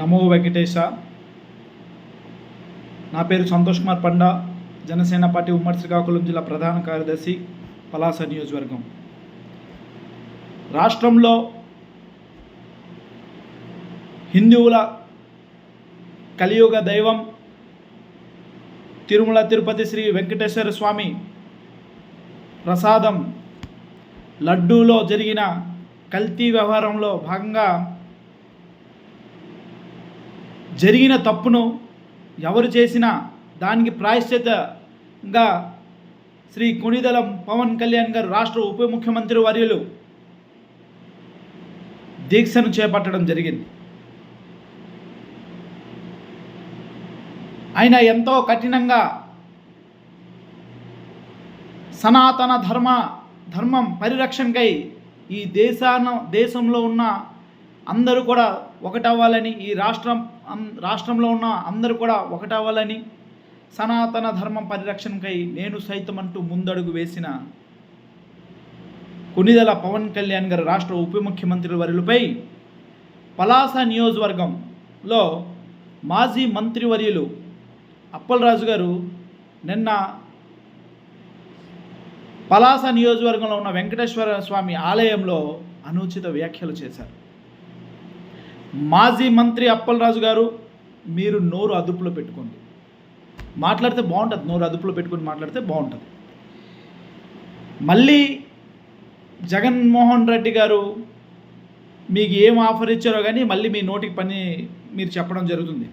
నమో వెంకటేశ. నా పేరు సంతోష్ కుమార్ పండా జనసేన పార్టీ ఉమ్మడి శ్రీకాకుళం జిల్లా ప్రధాన కార్యదర్శి పలాస నియోజకవర్గం. రాష్ట్రంలో హిందువుల కలియుగ దైవం తిరుమల తిరుపతి శ్రీ వెంకటేశ్వర స్వామి ప్రసాదం లడ్డూలో జరిగిన కల్తీ వ్యవహారంలో భాగంగా జరిగిన తప్పును ఎవరు చేసినా దానికి ప్రాయశ్చితంగా శ్రీ కొణిదలం పవన్ కళ్యాణ్ గారు రాష్ట్ర ఉప ముఖ్యమంత్రి వర్యులు దీక్షను చేపట్టడం జరిగింది. ఆయన ఎంతో కఠినంగా సనాతన ధర్మ ధర్మం పరిరక్షణకై ఈ దేశాన దేశంలో ఉన్న అందరూ కూడా ఒకటవ్వాలని ఈ రాష్ట్రం అం- రాష్ట్రంలో ఉన్న అందరూ కూడా ఒకటవ్వాలని సనాతన ధర్మం పరిరక్షణకై నేను సైతం అంటూ ముందడుగు వేసిన కొనిదల పవన్ కళ్యాణ్ గారు రాష్ట్ర ఉప ముఖ్యమంత్రి వర్యులపై పలాస నియోజకవర్గంలో మాజీ మంత్రివర్యులు అప్పలరాజు గారు నిన్న పలాస నియోజకవర్గంలో ఉన్న వెంకటేశ్వర స్వామి ఆలయంలో అనుచిత వ్యాఖ్యలు చేశారు. మాజీ మంత్రి అప్పలరాజు గారు మీరు నోరు అదుపులో పెట్టుకోండి. మాట్లాడితే బాగుంటుంది నోరు అదుపులో పెట్టుకుని మాట్లాడితే బాగుంటుంది. మళ్ళీ జగన్మోహన్ రెడ్డి గారు మీకు ఏం ఆఫర్ ఇచ్చారో కానీ మళ్ళీ మీ నోటికి పని మీరు చెప్పడం జరుగుతుంది.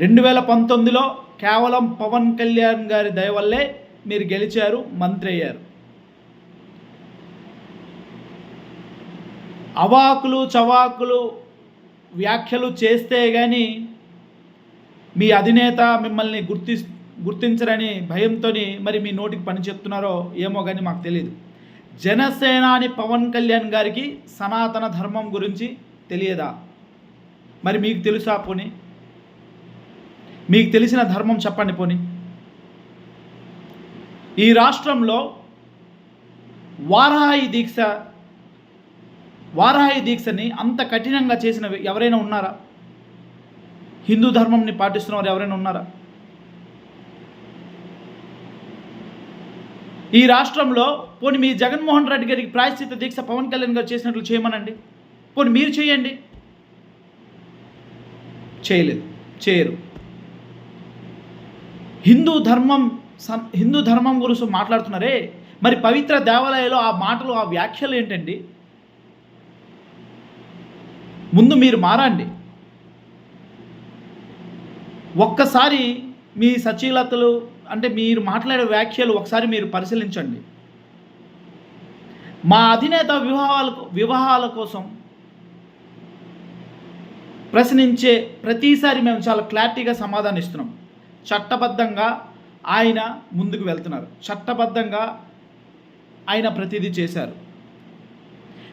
రెండు వేల పంతొమ్మిదిలో కేవలం పవన్ కళ్యాణ్ గారి దయ వల్లే మీరు గెలిచారు మంత్రి అయ్యారు. అవాకులు చవాకులు వ్యాఖ్యలు చేస్తే కానీ మీ అధినేత మిమ్మల్ని గుర్తి గుర్తించరని భయంతో మరి మీ నోటికి పని చెప్తున్నారో ఏమో కానీ మాకు తెలియదు జనసేనాని పవన్ కళ్యాణ్ గారికి సనాతన ధర్మం గురించి తెలియదా? మరి మీకు తెలుసా పోని? మీకు తెలిసిన ధర్మం చెప్పండి పోని. ఈ రాష్ట్రంలో వారాహి దీక్ష వారాహి దీక్షని అంత కఠినంగా చేసిన ఎవరైనా ఉన్నారా? హిందూ ధర్మంని పాటిస్తున్న వారు ఎవరైనా ఉన్నారా? ఈ రాష్ట్రంలో పోనీ మీ జగన్మోహన్ రెడ్డి గారికి ప్రాయశ్చిత దీక్ష పవన్ కళ్యాణ్ గారు చేసినట్లు చేయమనండి. పోనీ మీరు చేయండి. చేయలేదు. చేయరు. హిందూ ధర్మం సం- హిందూ ధర్మం గురించి మాట్లాడుతున్నారే? మరి పవిత్ర దేవాలయంలో ఆ మాటలు ఆ వ్యాఖ్యలు ఏంటండి? ముందు మీరు మారండి. ఒక్కసారి మీ సచీలతలు అంటే మీరు మాట్లాడే వ్యాఖ్యలు ఒకసారి మీరు పరిశీలించండి. మా అధినేత వివాహాల వివాహాల కోసం ప్రశ్నించే ప్రతిసారి మేము చాలా క్లారిటీగా సమాధానం ఇస్తున్నాం. చట్టబద్ధంగా ఆయన ముందుకు వెళ్తున్నారు. చట్టబద్ధంగా ఆయన ప్రతిదీ చేశారు.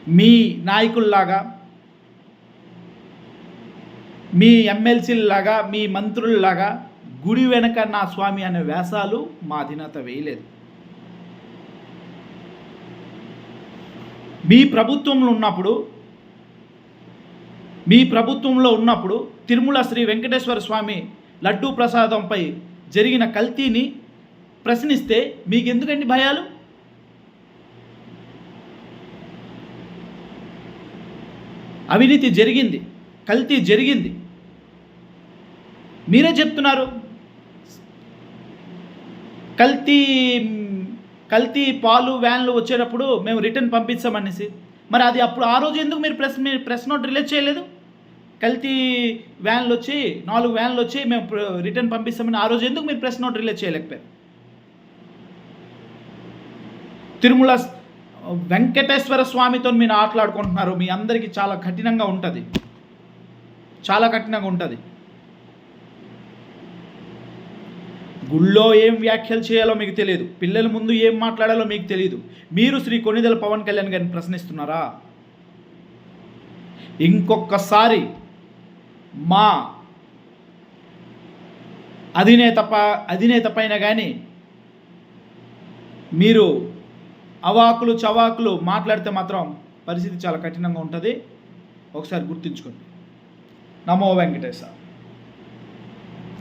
మీ నాయకుల్లాగా మీ ఎమ్మెల్సీలాగా మీ మంత్రుల్లాగా గుడి వెనక నా స్వామి అనే వ్యాసాలు మా అధినేత వేయలేదు. మీ ప్రభుత్వంలో ఉన్నప్పుడు మీ ప్రభుత్వంలో ఉన్నప్పుడు తిరుమల శ్రీ వెంకటేశ్వర స్వామి లడ్డూ ప్రసాదంపై జరిగిన కల్తీని ప్రశ్నిస్తే మీకు ఎందుకండి భయాలు? అవినీతి జరిగింది కల్తీ జరిగింది. మీరే చెప్తున్నారు. కల్తీ కల్తీ పాలు వ్యాన్లు వచ్చేటప్పుడు మేము రిటర్న్ పంపించామనేసి మరి అది అప్పుడు ఆ రోజు ఎందుకు మీరు ప్రెస్ మీ ప్రెస్ నోట్ రిలీజ్ చేయలేదు? కల్తీ వ్యాన్లు వచ్చి నాలుగు వ్యాన్లు వచ్చి మేము రిటర్న్ పంపిస్తామని ఆ రోజు ఎందుకు మీరు ప్రెస్ నోట్ రిలీజ్ చేయలేకపోయారు? తిరుమల వెంకటేశ్వర స్వామితో మీరు ఆటలాడుకుంటున్నారు. మీ అందరికీ చాలా కఠినంగా ఉంటుంది. చాలా కఠినంగా ఉంటుంది. గుళ్ళో ఏం వ్యాఖ్యలు చేయాలో మీకు తెలియదు. పిల్లల ముందు ఏం మాట్లాడాలో మీకు తెలియదు. మీరు శ్రీ కొనిదెల పవన్ కళ్యాణ్ గారిని ప్రశ్నిస్తున్నారా? ఇంకొకసారి మా అధినేత ప అధినేత పైన కానీ మీరు అవాకులు చవాకులు మాట్లాడితే మాత్రం పరిస్థితి చాలా కఠినంగా ఉంటుంది. ఒకసారి గుర్తుంచుకోండి. నమో వెంకటేశ్వర